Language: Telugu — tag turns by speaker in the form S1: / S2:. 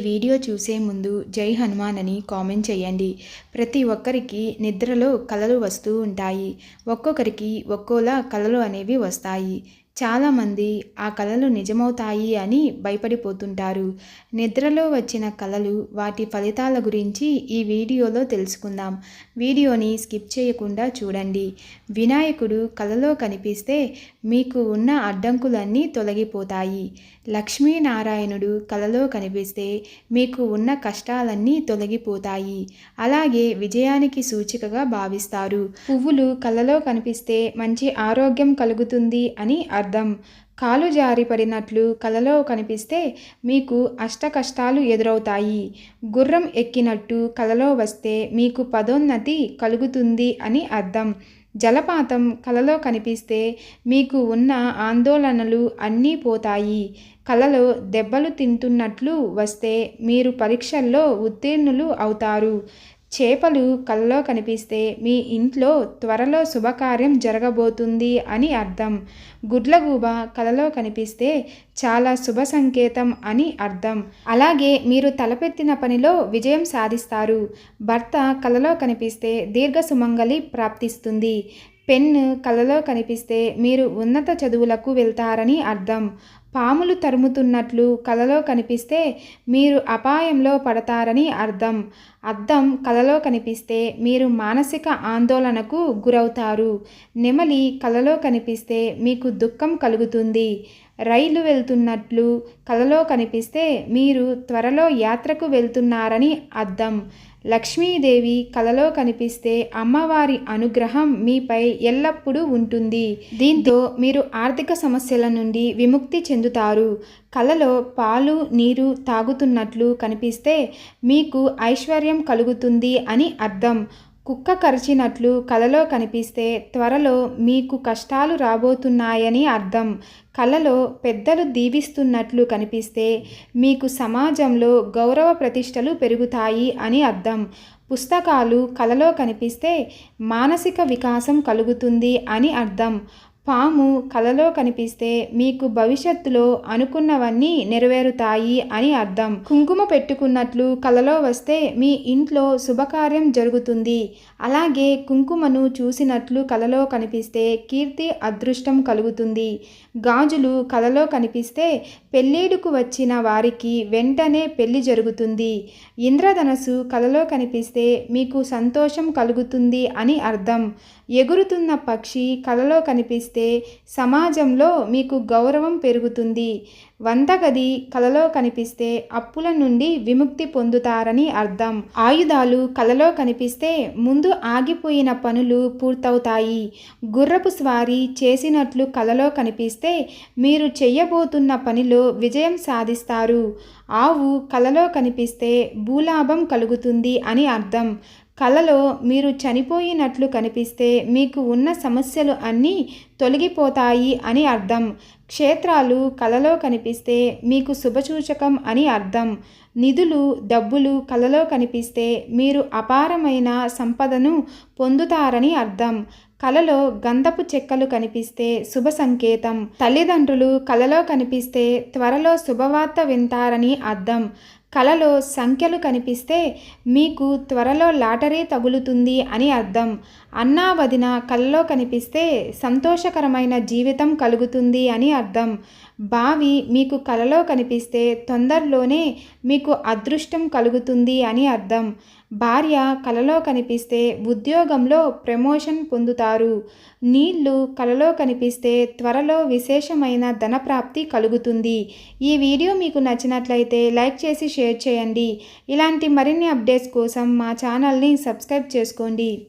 S1: వీడియో చూసే ముందు జై హనుమాన్ అని కామెంట్ చేయండి. ప్రతి ఒక్కరికి నిద్రలో కలలు వస్తూ ఉంటాయి. ఒక్కొక్కరికి ఒక్కోలా కలలు అనేవి వస్తాయి. చాలామంది ఆ కళలు నిజమవుతాయి అని భయపడిపోతుంటారు. నిద్రలో వచ్చిన కళలు వాటి ఫలితాల గురించి ఈ వీడియోలో తెలుసుకుందాం. వీడియోని స్కిప్ చేయకుండా చూడండి. వినాయకుడు కలలో కనిపిస్తే మీకు ఉన్న అడ్డంకులన్నీ తొలగిపోతాయి. లక్ష్మీనారాయణుడు కలలో కనిపిస్తే మీకు ఉన్న కష్టాలన్నీ తొలగిపోతాయి. అలాగే విజయానికి సూచికగా భావిస్తారు. పువ్వులు కలలో కనిపిస్తే మంచి ఆరోగ్యం కలుగుతుంది అని అర్థం కాలు జారి పడినట్లు కలలో కనిపిస్తే మీకు అష్ట కష్టాలు ఎదురవుతాయి. గుర్రం ఎక్కినట్టు కలలో వస్తే మీకు పదోన్నతి కలుగుతుంది అని అర్థం. జలపాతం కలలో కనిపిస్తే మీకు ఉన్న ఆందోళనలు అన్నీ పోతాయి. కలలో దెబ్బలు తింటున్నట్లు వస్తే మీరు పరీక్షల్లో ఉత్తీర్ణులు అవుతారు. చేపలు కలలో కనిపిస్తే మీ ఇంట్లో త్వరలో శుభకార్యం జరగబోతుంది అని అర్థం. గుడ్లగూబ కలలో కనిపిస్తే చాలా శుభ సంకేతం అని అర్థం. అలాగే మీరు తలపెత్తిన పనిలో విజయం సాధిస్తారు. భర్త కలలో కనిపిస్తే దీర్ఘ సుమంగలి ప్రాప్తిస్తుంది. పెన్ను కలలో కనిపిస్తే మీరు ఉన్నత చదువులకు వెళ్తారని అర్థం. పాములు తరుముతున్నట్లు కలలో కనిపిస్తే మీరు అపాయంలో పడతారని అర్థం. అద్దం కలలో కనిపిస్తే మీరు మానసిక ఆందోళనకు గురవుతారు. నెమలి కలలో కనిపిస్తే మీకు దుఃఖం కలుగుతుంది. రైలు వెళ్తున్నట్లు కలలో కనిపిస్తే మీరు త్వరలో యాత్రకు వెళ్తున్నారని అర్థం లక్ష్మీదేవి కలలో కనిపిస్తే అమ్మవారి అనుగ్రహం మీపై ఎల్లప్పుడూ ఉంటుంది. దీంతో మీరు ఆర్థిక సమస్యల నుండి విముక్తి చెందుతారు. కలలో పాలు నీరు తాగుతున్నట్లు కనిపిస్తే మీకు ఐశ్వర్యం కలుగుతుంది అని అర్థం. కుక్క కరిచినట్లు కలలో కనిపిస్తే త్వరలో మీకు కష్టాలు రాబోతున్నాయని అర్థం. కలలో పెద్దలు దీవిస్తున్నట్లు కనిపిస్తే మీకు సమాజంలో గౌరవ ప్రతిష్టలు పెరుగుతాయి అని అర్థం. పుస్తకాలు కలలో కనిపిస్తే మానసిక వికాసం కలుగుతుంది అని అర్థం. పాము కలలో కనిపిస్తే మీకు భవిష్యత్తులో అనుకున్నవన్నీ నెరవేరుతాయి అని అర్థం. కుంకుమ పెట్టుకున్నట్లు కలలో వస్తే మీ ఇంట్లో శుభకార్యం జరుగుతుంది. అలాగే కుంకుమను చూసినట్లు కలలో కనిపిస్తే కీర్తి అదృష్టం కలుగుతుంది. గాజులు కలలో కనిపిస్తే పెళ్ళిడుకు వచ్చిన వారికి వెంటనే పెళ్ళి జరుగుతుంది. ఇంద్రధనసు కలలో కనిపిస్తే మీకు సంతోషం కలుగుతుంది అని అర్థం. ఎగురుతున్న పక్షి కలలో కనిపిస్తే సమాజంలో మీకు గౌరవం పెరుగుతుంది. వంతగది కలలో కనిపిస్తే అప్పుల నుండి విముక్తి పొందుతారని అర్థం. ఆయుధాలు కలలో కనిపిస్తే ముందు ఆగిపోయిన పనులు పూర్తవుతాయి. గుర్రపు స్వారీ చేసినట్లు కలలో కనిపిస్తే మీరు చెయ్యబోతున్న పనిలో విజయం సాధిస్తారు. ఆవు కలలో కనిపిస్తే భూలాభం కలుగుతుంది అని అర్థం. కలలో మీరు చనిపోయినట్లు కనిపిస్తే మీకు ఉన్న సమస్యలు అన్నీ తొలగిపోతాయి అని అర్థం. క్షేత్రాలు కలలో కనిపిస్తే మీకు శుభసూచకం అని అర్థం. నిధులు డబ్బులు కలలో కనిపిస్తే మీరు అపారమైన సంపదను పొందుతారని అర్థం. కలలో గంధపు చెక్కలు కనిపిస్తే శుభ సంకేతం. తల్లిదండ్రులు కలలో కనిపిస్తే త్వరలో శుభవార్త వింటారని అర్థం. కలలో సంఖ్యలు కనిపిస్తే మీకు త్వరలో లాటరీ తగులుతుంది అని అర్థం. అన్నా వదిన కలలో కనిపిస్తే సంతోషకరమైన జీవితం కలుగుతుంది అని అర్థం. బావి మీకు కలలో కనిపిస్తే తొందరలోనే మీకు అదృష్టం కలుగుతుంది అని అర్థం. భార్య కలలో కనిపిస్తే ఉద్యోగంలో ప్రమోషన్ పొందుతారు. నీళ్ళు కలలో కనిపిస్తే త్వరలో విశేషమైన ధనప్రాప్తి కలుగుతుంది. ఈ వీడియో మీకు నచ్చినట్లయితే లైక్ చేసి షేర్ చేయండి. ఇలాంటి మరిన్ని అప్డేట్స్ కోసం మా ఛానల్ని సబ్స్క్రైబ్ చేసుకోండి.